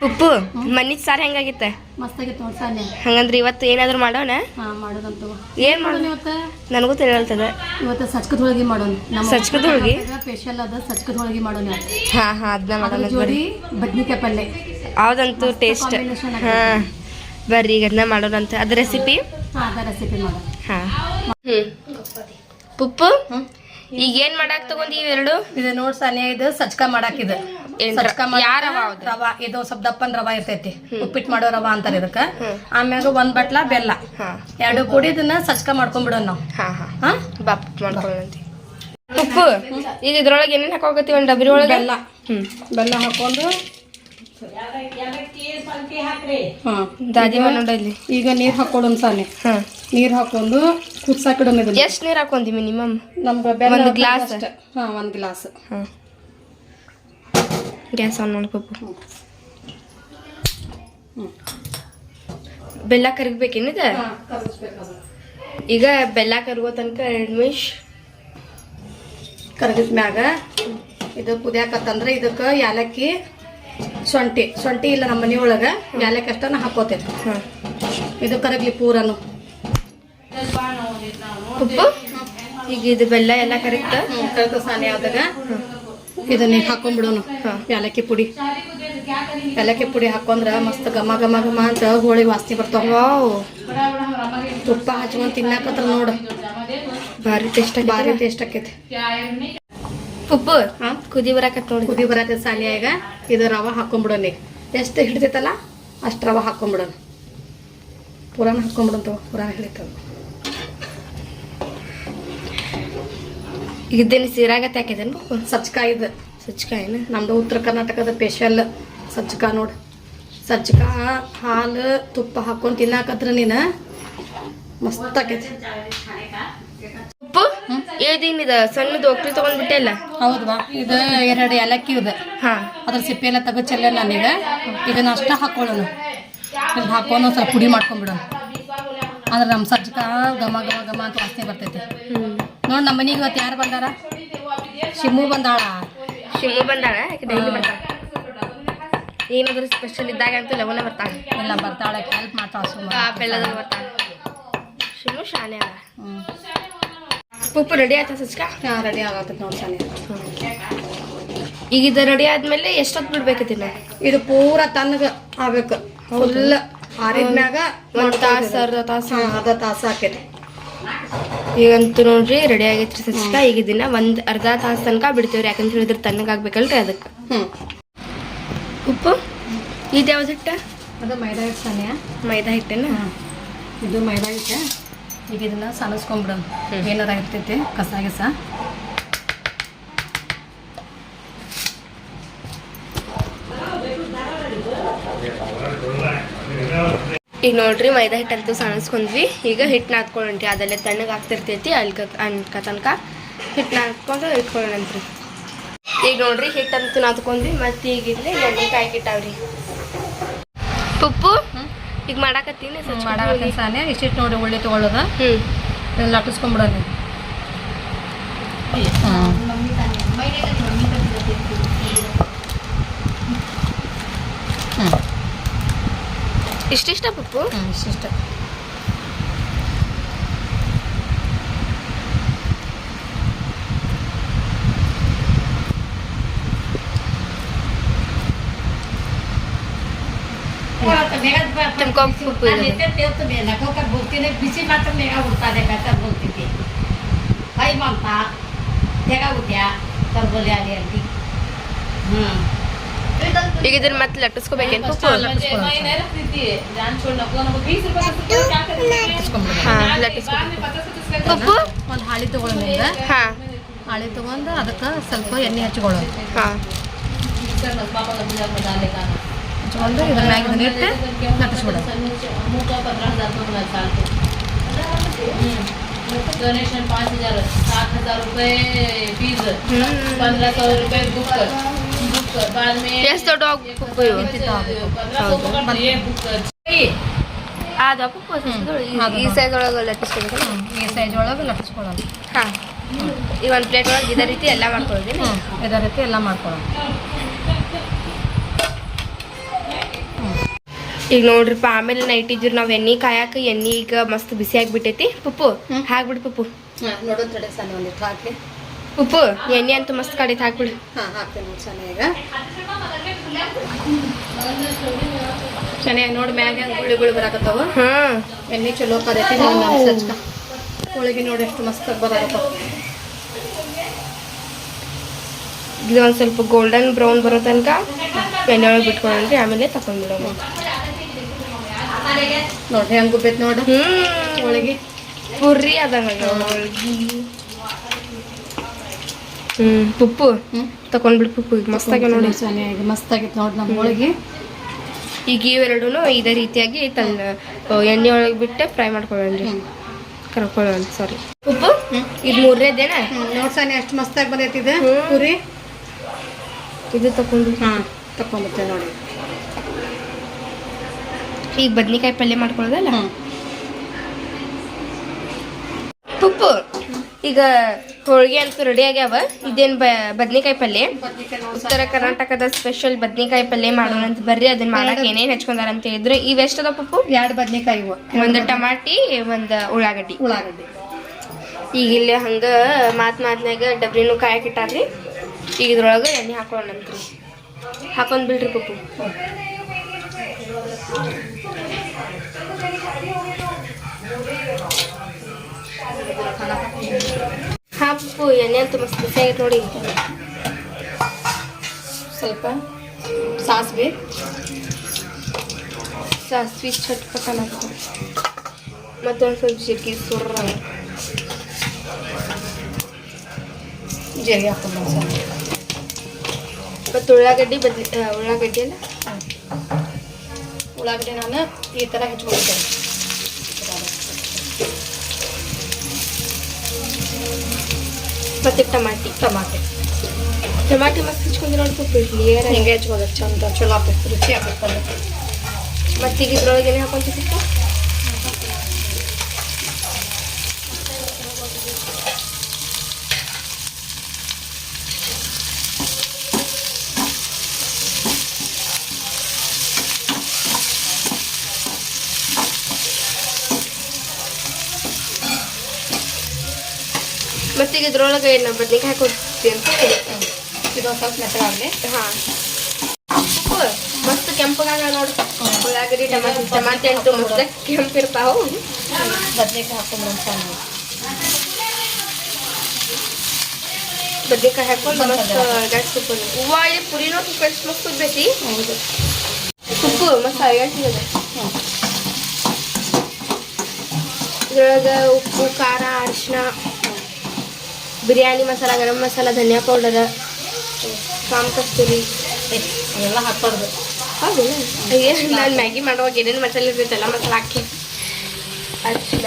ಉಪ್ಪು ಮನಿದ್ ಸಾರ್ ಹೆಂಗಾಗಿತ್ತ? ಮಸ್ತಾಗಿತ್ತು ನೋಡಿ ಹಂಗಂದ್ರೆ ಇವತ್ತು ಏನಾದ್ರು ಮಾಡೋಣ? ಅಂತ ಮಾಡೋದಂತ ಏನ್ ಮಾಡೋಣ ಇವತ್ತು? ನನಗೂ ತಿಳಿಯಲ್ತದ. ಇವತ್ತು ಸಚ್ಕದ ಹೋಳಿಗೆ ಮಾಡೋಣ. ನಮ್ಮ ಸಜ್ಕದ ಹೋಳ್ಗಿ? ಸ್ಪೆಷಲ್ ಅದ ಸಚ್ಕದ ಹೋಳಿಗೆ ಮಾಡೋಣ ಹಾ ಹಾ ಅದನ್ನ ಮಾಡೋಣ ಜೋಡಿ ಬದ್ನಿಕಾಯಿ ಪಲ್ಲೆ. ಹೌದಂತೂ ಟೇಸ್ಟ್ ಹಾ. ಬರ್ರಿ ಈಗ ಅದನ್ನ ಮಾಡೋಣಂತ. ಅದ ರೆಸಿಪಿ ಹಾಂ ಅದ ರೆಸಿಪಿ ಮಾಡೋಣ. ಹಾ. ಹ್ಮ್. ಉಪ್ಪು? ಈಗ ಏನ್ ಮಾಡಾಕ್ ತಗೊಂಡಿ ಇವೆರಡು? ಇದು ನೋಡ್ ಸಾನಿಯ ಇದು ಸಜ್ಕ ಮಾಡಾಕಿದೆ ರವಾ ಇದು ಸ್ವಲ್ಪ ದಪ್ಪನ್ ರವಾ ಇರ್ತೈತಿ. ಉಪ್ಪಿಟ್ಟು ಮಾಡೋ ರವಾ ಅಂತಾರ ಇದಕ್ಕ. ಆಮ್ಯಾಗ ಒಂದ್ ಬಟ್ಲ ಬೆಲ್ಲ. ಎರಡು ಕೂಡಿ ಇದನ್ನ ಸಜ್ಕ ಮಾಡ್ಕೊಂಡ್ಬಿಡೋಣ ನಾವು. ಹಾ ಹಾ. ಹಾ? ಬಾಪ್ ಮಾಡ್ಕೊಳ್ಳಂತಿ ಉಪ್ಪು ಈಗ ಇದ್ರೊಳಗೆ ಏನೇನ್ ಹಾಕೋಗತಿ ಒಂದ್ ಡಬ್ರಿ ಒಳಗೆ? ಬೆಲ್ಲ. ಬೆಲ್ಲ ಹಾಕೊಂಡು. ದಾದಿ ಈಗ ನೀರ್ ಹಾಕೊಳ್ಳೋಣ ಸಾನೆ ನೀರು ಹಾಕೊಂಡು ಕುದ್ಸಾಕಿಡೋಣ ಇದು ಎಷ್ಟ್ ನೀರ್ ಹಾಕೊಂದಿ ಮಿನಿಮಮ್? ನಮ್ಗೆ ಒಂದು ಗ್ಲಾಸ್. ಹಾ ಒಂದ್ ಗ್ಲಾಸ್. ಹಾ. ಗ್ಯಾಸ್ ಆನ್ ಮಾಡ್ಕೊಪ್ಪು ಬೆಲ್ಲ ಕರಗ್ಬೇಕೇನಿದ ಈಗ ಬೆಲ್ಲ ಕರಗೋ ತನಕ ಎರಡು ನಿಮಿಷ ಕರಗಿದ ಮ್ಯಾಗ ಇದು ಕುದಿಯಾಕತ್ತಂದ್ರೆ ಇದಕ್ಕೆ ಯಾಲಕ್ಕಿ ಸೊಂಟಿ ಸೊಂಟಿ ಇಲ್ಲ ನಮ್ಮ ಮನೆ ಒಳಗೆ ಯಾಲಕ್ಕಿ ಅಷ್ಟನ್ನ ಹಾಕೋತೇವೆ. ಹಾ. ಇದು ಕರಗ್ಲಿ ಪೂರನು. ಉಪ್ಪು? ಈಗ ಇದು ಬೆಲ್ಲ ಎಲ್ಲ ಕರೆಕ್ಟ್? ಕರೆದ ಸಾನೆ ಆದಾಗ. ಇದನ್ನ ಹಾಕೊಂಡ್ಬಿಡೋನು. ಏಲಕ್ಕಿ ಪುಡಿ. ಏಲಕ್ಕಿ ಪುಡಿ ಹಾಕೊಂಡ್ರ ಮಸ್ತ್ ಘಮ ಘಮ ಘಮ ಅಂತ ಹೋಳಿ ವಾಸನೆ ಬರ್ತಾವ. ವಾವ್. ತುಪ್ಪ ಹಚ್ಕೊಂಡ್ ತಿನ್ನಾಕತ್ರ ನೋಡು. ಭಾರಿ ಟೇಸ್ಟ್ ಭಾರಿ ಟೇಸ್ಟ್ ಆಕೈತಿ. ಉಪ್ಪು? ಕುದಿ ಬರಾಕತ್ ನೋಡಿ. ಕುದಿ ಬರಾಕ ಸಾಲಿಯಾಗ ಇದು ರವ ಹಾಕೊಂಡ್ಬಿಡೋನಿ. ಎಷ್ಟು ಹಿಡಿತೈತಲ್ಲ ಅಷ್ಟು ರವ ಹಾಕೊಂಡ್ಬಿಡೋಣ ಪುರಾಣ ಹಾಕೊಂಡ್ಬಿಡಂತ ಪುರಾಣ ಹಿಡಿತದ ಇದೇನು ಸೀರಾಗ ಹಾಕಿದೇನು ಸಜ್ಕ ಇದು. ಏನು? ನಮ್ದು ಉತ್ತರ ಕರ್ನಾಟಕದ ಸ್ಪೆಷಲ್ ಸಜ್ಕ ನೋಡು. ಸಜ್ಕ ಹಾಲು ತುಪ್ಪ ಹಾಕೊಂಡು ತಿನ್ನಾಕತ್ರ ನೀನು. ಮಸ್ತ್ ಆಕೈತಿ. ಉಪ್ಪು? ಏನಿದ ಸಣ್ಣದು ಒಕ್ಕಲಿ ತಗೊಂಡ್ಬಿಟ್ಟೆಲ್ಲ ಹೌದವಾ? ಇದು ಎರಡು ಏಲಕ್ಕಿ ಇದೆ ಹಾ. ಅದ್ರ ಸಿಪ್ಪೆ ಎಲ್ಲ ತೆಗೆದು ಚೆಲ್ಲ ನಾನೀಗ ಇದನ್ನ ಅಷ್ಟ ಹಾಕೊಳ್ಳೋಣ ಇಲ್ಲಿ ಹಾಕೊಂಡು ಸ್ವಲ್ಪ ಪುಡಿ ಮಾಡ್ಕೊಂಡ್ಬಿಡೋಣ ಅಂದ್ರೆ ನಮ್ಮ ಸಜ್ಜಕ ಘಮ ಘಮ ಘಮ ಅಂತ ವಾಸನೆ ಬರ್ತೈತಿ. ಹ್ಮ್. ನೋಡಿ ನಮ್ಮ ಮನೆಗೆ ಇವತ್ತು ಯಾರು ಬಂದಾರ? ಶಿಮ್ಮು ಬಂದಾಳ. ಶಿಮು ಬಂದಾಳ ಡೈಲಿ ಬರ್ತಾಳ. ಏನಾದರೂ ಸ್ಪೆಷಲ್ ಇದ್ದಾಗ ಅಂತೂ ಲೆವೆಲ್ಲ ಬರ್ತಾಳೆ. ಎಲ್ಲ ಬರ್ತಾಳೆ ಹೆಲ್ಪ್ ಮಾಡ್ತಾಳೆ ಬರ್ತಾಳ. ಶಿಮು ಶಾಲೆ ಹ್ಞೂ ಉಪ್ಪು ರೆಡಿ ಆಯ್ತಾ ಸಚ್ಕ ಹಾಂ ರೆಡಿ ಆಗತ್ತೆ ನೋಡಿ ಶಾಲೆ ಈಗ ಇದು ರೆಡಿ ಆದ್ಮೇಲೆ ಎಷ್ಟೊತ್ತು ತಿನ್ನ ಇದು ಪೂರ ತನ್ನಗ ಆಗ್ಬೇಕು. ಫುಲ್ ಆರಿದ್ಮ್ಯಾಗ ಒಂದು ತಾಸು ಅರ್ಧ ತಾಸು. ಅರ್ಧ ತಾಸು ಆಕೈತಿ. ಈಗಂತೂ ನೋಡ್ರಿ ರೆಡಿ ಆಗೈತ್ರಿ ಸಚಿಕ ಈಗ ದಿನ ಒಂದ್ ಅರ್ಧ ತಾಸ ತನಕ ಬಿಡ್ತೇವ್ರಿ ಯಾಕಂತ ಹೇಳಿದ್ರೆ ತಣ್ಣಗಾಗ್ಬೇಕಲ್ರಿ ಅದಕ್ಕೆ. ಹ್ಞೂ ಉಪ್ಪು? ಇದು ಯಾವ್ದು ಹಿಟ್ಟ? ಅದು ಮೈದಾ ಹಿಟ್ಟು ಸಾನಿಯ? ಮೈದಾ ಹಿಟ್ಟೇನ? ಇದು ಮೈದಾ ಹಿಟ್ಟ. ಈಗ ಇದನ್ನ ಸನಸ್ಕೊಂಡ್ಬಿಡೋಣ ಏನಾರ ಇರ್ತೈತಿ ಕಸ ಗಿಸ. ಈಗ ನೋಡ್ರಿ ಮೈದಾ ಹಿಟ್ಟು ಅಂತೂ ಸಣಸ್ಕೊಂಡ್ವಿ. ಈಗ ಹಿಟ್ಟು ನಾದ್ಕೊಳ್ಳೋಣ್ರಿ ಅದೆಲ್ಲ ತಣ್ಣಗೆ ಆಗ್ತಿರ್ತೈತಿ ಅಲ್ಲಿ ಅನ್ಕ ತನಕ. ಹಿಟ್ಟು ನಾದ್ಕೊಂಡು ಇಟ್ಕೊಳ್ಳೋಣಂತ್ರಿ ಈಗ ನೋಡ್ರಿ ಹಿಟ್ಟಂತೂ ನಾದ್ಕೊಂಡ್ವಿ ಮತ್ತೆ ಈಗ ಇಲ್ಲಿ ಎಣ್ಣೆಕಾಯಿ ಕಿಟ್ಟಾವ್ರಿ ಉಪ್ಪು ಈಗ ಮಾಡಾಕತ್ತೀನಿ ಮಾಡಾಕೆ ಇಷ್ಟಿಟ್ಟು ನೋಡಿ ಒಳ್ಳೆ ತೊಗೊಳ್ಳೋದು. ಹ್ಞೂ ಹಾಂ ಹ್ಞೂ ಇಷ್ಟಿಷ್ಟ ಪಪ್ಪು? ಇಷ್ಟಿಷ್ಟ ಬಿಸಿ ಮಾತ್ರ ನೆಗ ಉಡ್ತಾನೆ ಬೆಟ್ಟ ಬೋಗ್ತಿದ್ದೆ ಕೈ ಮಂಪ ನೆಗ ಉದ್ಯಾ ತರ್ಬೋಲಿ ಅಲ್ಲಿ ಅಲ್ಲಿ ಹ್ಞೂ ಈಗ ಇದನ್ನ ಮತ್ತೆ ಲಟ್ಟಿಸ್ಕೋಬೇಕೇನು ಪಪ್ಪು ಹಾಂ ಲಟ್ಟಿಸ್ಕೋಬೇಕು ಉಪ್ಪು ಒಂದು ಹಾಳಿ ತೊಗೊಳ್ಳೋಣ ಹಾಂ ಹಾಳಿ ತೊಗೊಂಡು ಅದಕ್ಕೆ ಸ್ವಲ್ಪ ಎಣ್ಣೆ ಹಚ್ಕೊಳ್ಳೋದು ಹಾಂ ಹಚ್ಕೊಂಡು ಇದ್ರ ಮ್ಯಾಗ ಇದನ್ನ ಇಟ್ಟು ಲಟ್ಟಿಸ್ಬಿಡೋದು डोनेशन पाँच हजार सात हजार रुपए फीस पंद्रह सौ रुपए बुक कर बुक कर बाद में ಎಷ್ಟು ದೊಡ್ಡ ಪಪ್ಪು ಇವು पंद्रह सौ पकड़ ये बुक कर ಅದು ಪಪ್ಪು ಅದು ಈ ಸೈಜ್ ಒಳಗೆ ಲಟ್ಟಿಸ್ಕೋಬೇಕಲ್ಲ ಈ ಸೈಜ್ ಒಳಗೆ ಲಟ್ಟಿಸ್ಕೊಳ್ಳೋದು ಹಾಂ ಈಗ ಒಂದು ಪ್ಲೇಟ್ ಒಳಗೆ ಇದೇ ರೀತಿ ಎಲ್ಲ ಮಾಡ್ಕೊಳ್ಳೋದು ಹ್ಞೂ ಇದೇ ರೀತಿ ಎಲ್ಲ ಮಾಡ್ಕೊಳ್ಳೋದು ಈಗ ನೋಡ್ರಿಪ್ಪ ಆಮೇಲೆ ನೈಟ್ ಇದ್ರು ನಾವು ಎಣ್ಣೆ ಕಾಯಕ ಎಣ್ಣೆ ಈಗ ಮಸ್ತ್ ಬಿಸಿ ಆಗ್ಬಿಟ್ಟೈತಿ ಪಪ್ಪು ಹ್ಮ್. ಹಾಕ್ಬಿಡು ಪಪ್ಪು ನೋಡೋದು ತಡೆ ಸಣ್ಣ ಒಂದಿಟ್ಟು ಹಾಕಿ ಉಪ್ಪು ಎಣ್ಣೆ ಅಂತ ಮಸ್ತ್ ಕಡಿತ ಹಾಕ್ಬಿಡು. ಹಾಂ ಹಾಕ್ತೇನೆ ನೋಡಿ ಈಗ. ಚೆನ್ನಾಗಿ ನೋಡಿ ಮ್ಯಾಗ ಗುಳಿ ಗುಳಿ ಬರಾಕತ್ತಾವ. ಹಾ. ಎಣ್ಣೆ ಚಲೋ ನೋಡಿ ನಮ್ಮ ಸಜ್ಕ. ನೋಡಿ ಎಷ್ಟು ಮಸ್ತ್ ಬರಾಕತ್ತಾವ. ಇದು ಒಂದು ಸ್ವಲ್ಪ ಗೋಲ್ಡನ್ ಬ್ರೌನ್ ಬರೋ ತನಕ ಎಣ್ಣೆ ಒಳಗೆ ಬಿಟ್ಕೊಂಡ್ರಿ ಆಮೇಲೆ ತಕೊಂಡ್ಬಿಡೋ ನೋಡ್ರಿ ಹೆಂಗ್ ಗುಬ್ಬೈತಿ ನೋಡ್ರಿ ಹ್ಮ್. ಒಳಗೆ ಪುರಿ ಅದಂಗ ಹೋಳ್ಗಿ. ಪುಪ್ಪು. ಹ್ಞೂ ಪುಪ್ಪು ಈಗ ಮಸ್ತ್ ಆಗ್ಯಾವ ನೋಡಿ. ಚೆನ್ನಾಗಿ ಮಸ್ತ್ ಆಗಿತ್ತು ನೋಡಿ ನಮ್ಮ ಹೋಳಿಗೆ. ಈಗ ಇವೆರಡೂ ಇದೇ ರೀತಿಯಾಗಿ ತನ್ನ ಎಣ್ಣೆ ಒಳಗೆ ಬಿಟ್ಟು ಫ್ರೈ ಮಾಡ್ಕೊಳ್ಳೋಣ್ರಿ ಹ್ಮ್. ಕರ್ಕೊಳ್ಳೋಣ ಸಾರಿ ಉಪ್ಪು. ಇದು ಮೂರನೇದೇನ ನೋಡಿ ಸಣ್ಣ ಎಷ್ಟು ಮಸ್ತಾಗಿ ಬಂದೈತಿ ಇದು. ಪೂರಿ? ಇದು ತಕೊಂಡು ಹಾಂ ತಕೊಂಬತ್ತೇವೆ ನೋಡಿ. ಈಗ ಬದ್ನಿಕಾಯಿ ಪಲ್ಯ ಮಾಡ್ಕೊಳ್ಳೋದಲ್ಲ? ಉಪ್ಪು ಈಗ ಹೋಳಿಗೆ ಅಂತೂ ರೆಡಿ ಆಗ್ಯಾವ. ಇದೇನು ಬದ್ನಿಕಾಯಿ ಪಲ್ಯ. ಉತ್ತರ ಕರ್ನಾಟಕದ ಸ್ಪೆಷಲ್ ಬದ್ನಿಕಾಯಿ ಪಲ್ಯ ಮಾಡೋಣ ಅಂತ ಬರ್ರಿ ಅದನ್ನ ಮಾಡಕ್ ಏನೇನ್ ಹೆಚ್ಕೊಂಡಾರ ಅಂತ ಹೇಳಿದ್ರೆ. ಇವ್ ಎಷ್ಟದ ಪಪ್ಪು? ಎರಡು ಬದ್ನಿಕಾಯಿ ಒಂದು ಟಮಾಟಿ ಒಂದು ಉಳ್ಳಾಗಡ್ಡಿ. ಉಳ್ಳಾಗಡ್ಡಿ. ಈಗ ಇಲ್ಲಿ ಹಂಗ ಮಾತ್ ಮಾತ್ನಾಗ ಡಬ್ರಿನೂ ಕಾಯಕ್ ಇಟ್ಟಾರ್ರಿ. ಈಗ ಇದ್ರೊಳಗೆ ಎಣ್ಣೆ ಹಾಕೊಳ್ಳೋಣಂತ್ರಿ ಹಾಕೊಂಡ್ ಬಿಡ್ರಿ ಪಪ್ಪು. ಹಾ ಪಪ್ಪು ಎಣ್ಣೆ ಅಂತೂ ಮಸ್ತ್ ನೋಡಿ. ಸ್ವಲ್ಪ ಸಾಸಿವೆ. ಸಾಸ್ವಿ ಚಟ್ಪಟ ಮತ್ತೊಂದು ಸ್ವಲ್ಪ ಜೀರಿಗೆ ಸುರ್ರ. ಜೀರಿಗೆ ಹಾಕೊಂಡು ಮತ್ತು ಉಳ್ಳಾಗಡ್ಡಿ ಬದ್ಲಿ ಉಳ್ಳಾಗಡ್ಡಿ ಅಲ್ಲ? ಉಳ್ಳಾಗಡ್ಡಿ ನಾನು ಈ ಥರ ಹೆಚ್ಚಿಕೊಳ್ತೇನೆ ಮತ್ತೆ ಟಮಾಟಿ ಟಮಾಟೆ ಟಮಾಟಿ ಮಸ್ತ್ ಹಚ್ಕೊಂಡು ನೋಡಿ ಪಪ್ಪು ಕ್ಲಿಯರ್ ಹಿಂಗೆ ಹೆಚ್ಚಿಕೋಬೇಕು ಚಂದ ಚಲೋ ಆಗ್ಬೇಕು ರುಚಿ ಆಗ್ಬೇಕು ಮತ್ತೆ ಈಗ ಇದ್ರೊಳಗೆ ಏನೇ ಹಾಕೊಂತಿಪ್ಪ ಮತ್ತೆ ಈಗ ಇದ್ರೊಳಗೆ ಏನು ಬದ್ನಿಕಾಯಿ ಕೊಡ್ತೀವಿ ಅಂತ ಸ್ವಲ್ಪ ಹಾಂ ಮಸ್ತ್ ಕೆಂಪಗಾಗ ನೋಡು ಉಳ್ಳಾಗಡ್ಡಿ ಟಮಾಟಿ ಟಮಾಟಿ ಅಂತೂ ಮಸ್ತ್ ಕೆಂಪಿರ್ತಾವು ಬದ್ನೆಕಾಯಿ ಹಾಕೊಂಡ್ರೆ ಸಣ್ಣ ಬದ್ನಿಕಾಯಿ ಹಾಕೊಂಡು ಮಸ್ತ್ ಗಟ್ಟಿ ಉಪ್ಪು ಹೂವ ಈ ಪುರಿನೂ ಸ್ವಲ್ಪ ಎಷ್ಟು ಮಸ್ತ್ ಉಪ್ಪು ಮಸ್ತ್ ಅಯ್ಯಾಟಿದೆ ಹ್ಞೂ ಇದ್ರೊಳಗೆ ಉಪ್ಪು ಖಾರ ಅರಿಶಿನ ಬಿರಿಯಾನಿ ಮಸಾಲ ಗರಂ ಮಸಾಲ ಧನಿಯಾ ಪೌಡರ್ ಕಾಮ್ ಕಸ್ತೂರಿ. ಅವೆಲ್ಲ ಹಾಕ್ಬಾರ್ದು. ಹೌದು ಏನು ನಾನು ಮ್ಯಾಗಿ ಮಾಡುವಾಗ ಏನೇನು ಮಸಾಲೆ ಇರ್ತೈತಲ್ಲ ಮಸಾಲ ಹಾಕಿ. ಅರಿಶಿನ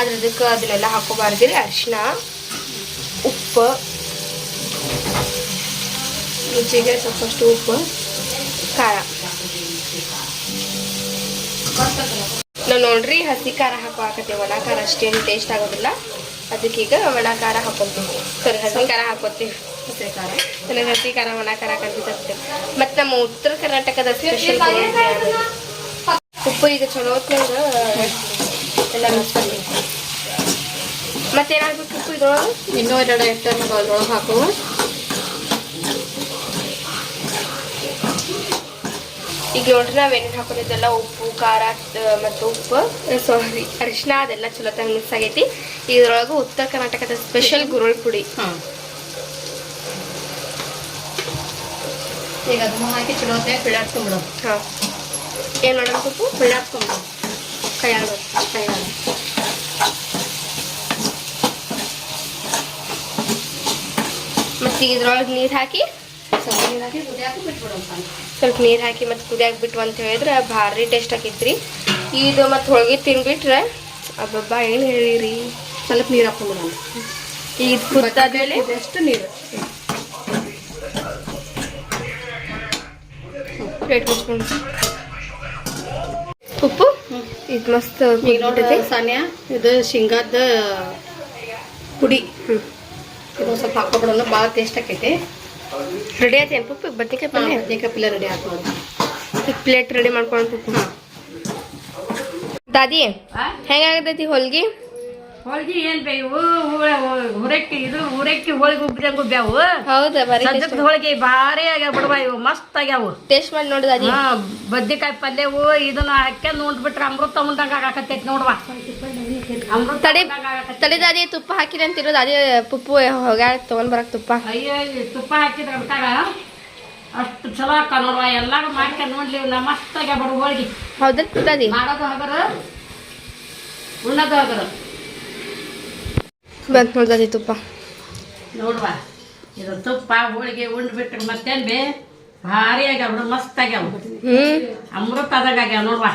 ಅದ್ರದಕ್ಕೆ ಅದ್ರ ಅದಕ್ಕೆ ಅದನ್ನೆಲ್ಲ ಹಾಕೋಬಾರ್ದಿರಿ ಅರಿಶಿನ ಉಪ್ಪು. ರುಚಿಗೆ ಸ್ವಲ್ಪಷ್ಟು ಉಪ್ಪು ಖಾರ. ನಾವು ನೋಡ್ರಿ ಹಸಿ ಖಾರ ಹಾಕೋಕತ್ತೀವಿ ಒಣ ಖಾರ ಅಷ್ಟೇನು ಟೇಸ್ಟ್ ಆಗೋದಿಲ್ಲ. ಅದಕ್ಕೆ ಈಗ ಒಣ ಖಾರ ಹಾಕೊತೀವಿ ಸರಿ ಹಸಿ ಖಾರ ಹಾಕೋತೀವಿ ಹಸಿ ಖಾರ. ನನಗೆ ಹಸಿ ಖಾರ ಒಣ ಖಾರ ಕಲ್ತಿದ್ದೆ ಮತ್ತು ನಮ್ಮ ಉತ್ತರ ಕರ್ನಾಟಕದ ಸ್ಪೆಷಲ್ ಉಪ್ಪು ಈಗ ಚಲೋ ಹೊತ್ನಾಗ ಎಲ್ಲ ಮಿಕ್ಸ್ ಮತ್ತೇನಾಗ್ಬೇಕು ಉಪ್ಪು ಇದ್ರೊಳಗೆ? ಇನ್ನೂ ಎರಡು ಐಟಮ್ ಅದ್ರೊಳಗೆ ಹಾಕುವ. ಈಗ ನೋಡ್ರಿ ಏನೇನ್ ಹಾಕೊಂಡಿದ್ದೆಲ್ಲ ಉಪ್ಪು ಖಾರ ಮತ್ತು ಉಪ್ಪು. ಸಾರಿ ಅರಿಶಿನ ಅದೆಲ್ಲ ಚಲೋ ತಂಗ ಮಿಕ್ಸ್ ಆಗೈತಿ. ಇದ್ರೊಳಗೆ ಉತ್ತರ ಕರ್ನಾಟಕದ ಸ್ಪೆಷಲ್ ಗುರುಳ್ ಪುಡಿ. ಹಾಂ. ಈಗ ಅದನ್ನ ಹಾಕಿ ಚಲೋ ಹೊತ್ತಾಗಿ ಪಿಳಾಡ್ಸ್ಕೊಂಬಿಡು ಹಾಂ. ಏನು ಮಾಡೋಣ ಉಪ್ಪು ಪಿಳಾಡ್ಸ್ಕೊಂಬಿಡು ಕೈಯಾಗ ಕೈಯಾಗ ಮತ್ತು ಇದ್ರೊಳಗೆ ನೀರು ಹಾಕಿ ಸ್ವಲ್ಪ ನೀರು ಹಾಕಿ ಕುದಿ ಹಾಕಿ ಬಿಟ್ಬಿಡು ಅಂತ. ಸ್ವಲ್ಪ ನೀರು ಹಾಕಿ ಮತ್ತು ಕುದಿಯಾಕ ಬಿಟ್ಟು ಅಂತ ಹೇಳಿದ್ರೆ ಭಾರಿ ಟೇಸ್ಟ್ ಆಕೈತ್ರಿ. ಇದು ಮತ್ತು ಹೋಳಿಗೆ ತಿನ್ಬಿಟ್ರೆ ಅಬ್ಬಬ್ಬ ಏನು ಹೇಳಿರಿ? ಸ್ವಲ್ಪ ನೀರು ಹಾಕೊಂಡು ಇದು ಕುದ್ದಾದ್ಮೇಲೆ ಎಷ್ಟು ನೀರು. ಪ್ಲೇಟ್ ಮುಚ್ಕೊಂಡು ಉಪ್ಪು? ಇದು ಮಸ್ತ್ ಸಾನ್ಯ ಇದು ಶೇಂಗಾದ ಪುಡಿ. ಇದು ಸ್ವಲ್ಪ ಹಾಕೋಬಿಡೋಣ ಭಾಳ ಟೇಸ್ಟ್ ಆಕೈತಿ. ರೆಡಿ ಆಯ್ತು? ಏನು ಪಪ್ಪು ಬದ್ನಿಕಾಯಿ ಪಲ್ಯ ಬದ್ನೆಕಾಯಿ ಪಲ್ಯ ರೆಡಿ ಈ ಪ್ಲೇಟ್ ರೆಡಿ ಮಾಡ್ಕೊಂಡು ದಾದಿ ಆ? ಹೆಂಗಾಗತೈತಿ ಹೊಲ್ಗಿ? ಹೋಳ್ಗಿ ಏನ್ ಬೇ ಇವು ಹುರಕ್ಕಿ ಇದು ಹುರಕ್ಕಿ ಹೋಳಿಗೆ ಉಬ್ಬಿದಂಗ ಉಬ್ಬ್ಯಾವು ಹೌದಾ ಬರೀ ಸಜ್ಜದ ಹೋಳಿಗೆ ಭಾರಿ ಆಗ್ಯಾವ ಬಿಡುವ ಇವು ಮಸ್ತ್ ಆಗ್ಯಾವು. ಟೇಸ್ಟ್ ಮಾಡಿ ನೋಡಿದ ಹಾ ಬದ್ನಿಕಾಯಿ ಪಲ್ಯವು ಇದನ್ನ ಹಾಕ್ಯಂದ್ ಉಂಡ್ಬಿಟ್ರೆ ಅಮೃತ ಉಂಡಂಗ ಆಗಾಕತ್ತೈತಿ ನೋಡ್ವಾ. ಅಮೃತ ತಡಿ ಉಂಡಂಗ್ ಆಗಾಕತ್ತೈತಿ. ತಡಿ ದಾದಿ ತುಪ್ಪ ಹಾಕಿರಿ ಅಂತಿರೋದು ಅದೇ ಪುಪ್ಪು ಹೋಗ್ಯಾಳ ತಗೊಂಡ್ ಬರಕ್ ತುಪ್ಪ. ಅಯ್ಯೋ ತುಪ್ಪ ಹಾಕಿದ್ರೆ ಬಿಟ್ಟಾಗ ಅಷ್ಟು ಚಲೋ ಅಕ್ಕ ನೋಡುವ. ಎಲ್ಲಾರು ಮಾಡ್ಕೊಂಡು ನೋಡ್ಲಿ ಮಸ್ತ್ ಆಗ್ಯಾವ ಬಿಡು ಹೋಳಿಗೆ. ಹೌದಾ ದಾದಿ ಮಾಡೋದು ಹಗರ ಉಣ್ಣೋದು ಹಗರ. ಬಂತ್ ನೋಡ್ದಿ ತುಪ್ಪ. ನೋಡುವ ಇದು ತುಪ್ಪ ಹೋಳಿಗೆ ಉಂಡ್ಬಿಟ್ರೆ ಮತ್ತೇನ್ ಬೇ? ಭಾರಿ ಆಗ್ಯಾವ ಬಿಡು ಮಸ್ತ್ ಆಗ್ಯಾವ. ಅಮೃತದಾಗ ಅಮೃತ ಆದಾಗ ಆಗ್ಯಾವ ನೋಡುವ.